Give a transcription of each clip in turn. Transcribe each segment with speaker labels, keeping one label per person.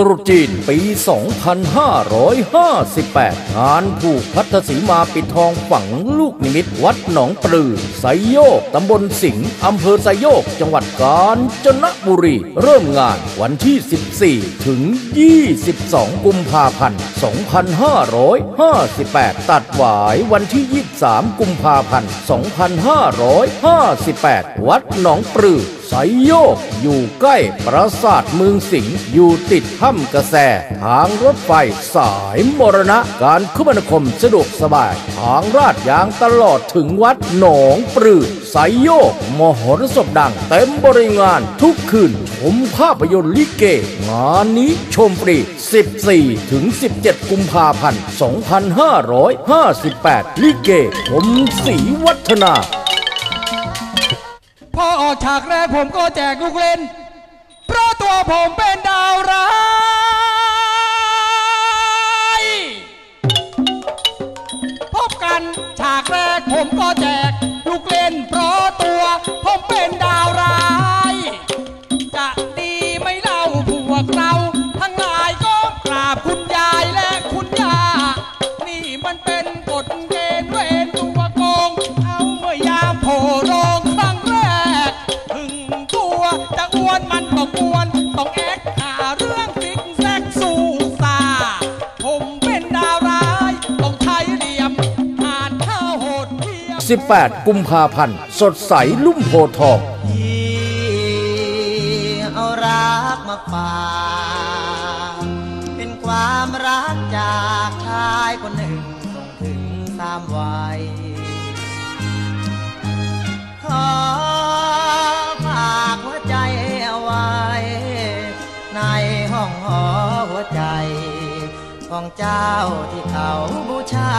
Speaker 1: ตรุษจีนปี 2558 งานผูกพัทธสีมาปิดทองฝังลูกนิมิตวัดหนองปลือไซโยก ตำบลสิงห์อำเภอไซโยก จังหวัดกาญจนบุรี เริ่มงานวันที่ 14 ถึง 22 กุมภาพันธ์ 2558 ตัดหวายวันที่ 23 กุมภาพันธ์ 2558 วัดหนองปลือไซโยก อยู่ใกล้ปราสาทเมืองสิงห์อยู่ติดถ้ำกระแส ทางรถไฟสายมรณะ การคมนาคมสะดวกสบาย ทางลาดยางตลอดถึงวัดหนองปลือไซโยก มหรสพดัง เต็มบริงานทุกคืนชมภาพยนตร์ลิเก งานนี้ชมฟรี 14 ถึง 17 กุมภาพันธ์ 2558 ลิเกผมศรีวัฒนา
Speaker 2: พอออกฉากแรกผมก็แจกลูกเล่น เพราะตัวผมเป็นดาวร้ายพบกันฉากแรกผมก็แจกลูกเล่น เพราะตัวผมเป็นดาวร้าย จะดีไม่เล่าพวกเราทั้งหลายก็กราบคุณยายและคุณย่า นี่มันเป็นกฎเกณฑ์
Speaker 1: 18 กุมภาพันธ์ สดใสลุ่มโพทอง
Speaker 3: เอารักมาฝากเป็นความรักจากชายคนหนึ่งส่งถึงสามวัยขอฝากหัวใจเอาไว้ ในห้องหอหัวใจ ของเจ้าที่เขาบูชา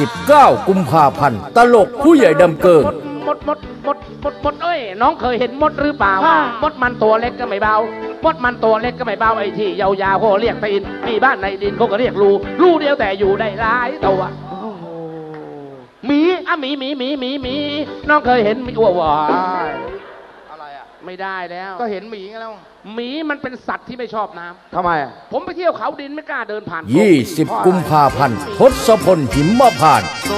Speaker 1: 19 กุมภาพันธ์ ตลกผู้ใหญ่ดำเกิง
Speaker 4: มดมดมดมดมดเอ้ย น้องเคยเห็นมดหรือเปล่า มดมันตัวเล็กก็ไม่เบามดมันตัวเล็กก็ไม่เบาไอ้ที่ยาวๆเขาเรียกตีนมีบ้านในดินเขาก็เรียกรูรูเดียวแต่อยู่ได้หลายตัวหมีอะหมีหมีหมีหมีหมีน้องเคยเห็นหมีอ้ววาย
Speaker 5: ไรอะ
Speaker 4: ไม่ได้แล้ว
Speaker 5: ก็เห็นหมีไงแล้ว
Speaker 4: หมีมันเป็นสัตว์ที่ไม่ชอบน้ำ
Speaker 5: ทำไมอะ
Speaker 4: ผมไปเที่ยวเขาดินไม่กล้าเดินผ่าน
Speaker 1: 20 กุมภาพันธ์ทศพลหิมพานต์
Speaker 3: โซ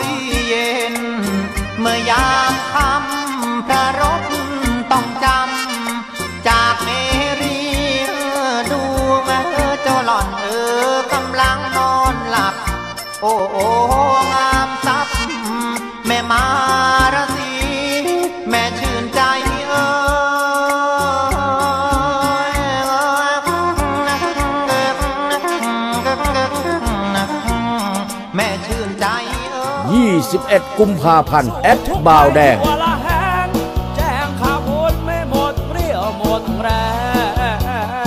Speaker 3: รีเย็น เมื่อยามคำพระรบต้องจำ จากเมรีดูแม่เจ้าหล่อนเออกำลังนอนหลับ โอ้โอ้
Speaker 1: 21 กุมภาพันธ์ แอดบาวแดง
Speaker 6: หัวละแหงแจ้งข่าวพูดไม่หมดเรี่ยวหมดแร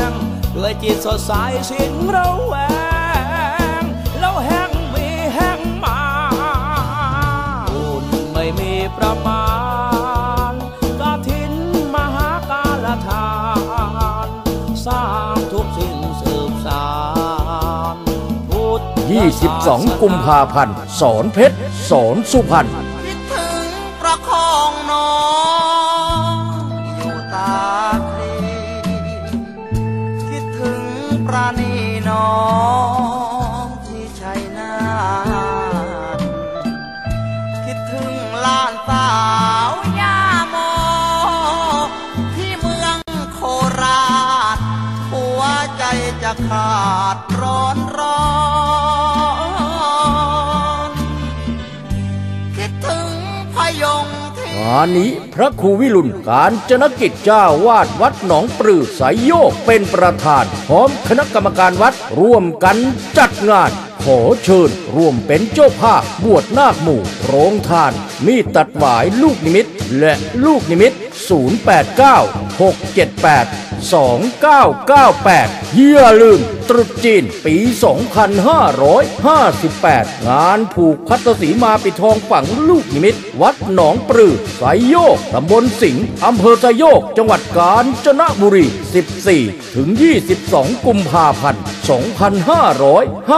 Speaker 6: งด้วยจิตสดใสสิ้นระแวง
Speaker 1: 22 กุมภาพันธ์สอนเพชรสอนสุพรรณ
Speaker 3: คิดถึงประคองน้องอยู่ตาคลีคิดถึงประนีน้องที่ชัยนาทคิดถึงลานสาวยาโมที่เมืองโคราชหัวใจจะขาดา
Speaker 1: นนี้พระครูวิรุณการจนกิจเจ้าวาดวัดหนองปลือสายโยกเป็นประธาน พร้อมคณะกรรมการวัดร่วมกันจัดงาน ขอเชิญร่วมเป็นเจ้าภาพบวชนาคหมู่โรงทาน มีดตัดหวายลูกนิมิต และลูกนิมิต 089 678 2998 อย่าลืม ตรุษจีน ปี 2558 งานผูกพัทสีมาปิดทองฝังลูกนิมิต วัดหนองปลือไสยโยกตำบลสิงห์อำเภอไสยโยก จังหวัดกาญจนบุรี 14 ถึง 22 กุมภาพันธ์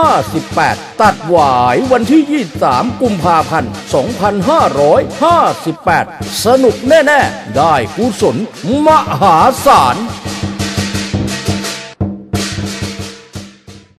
Speaker 1: 2558 ตัดหวายวันที่ 23 กุมภาพันธ์ 2558 สนุกแน่ ๆ ได้กุศลมหาศาล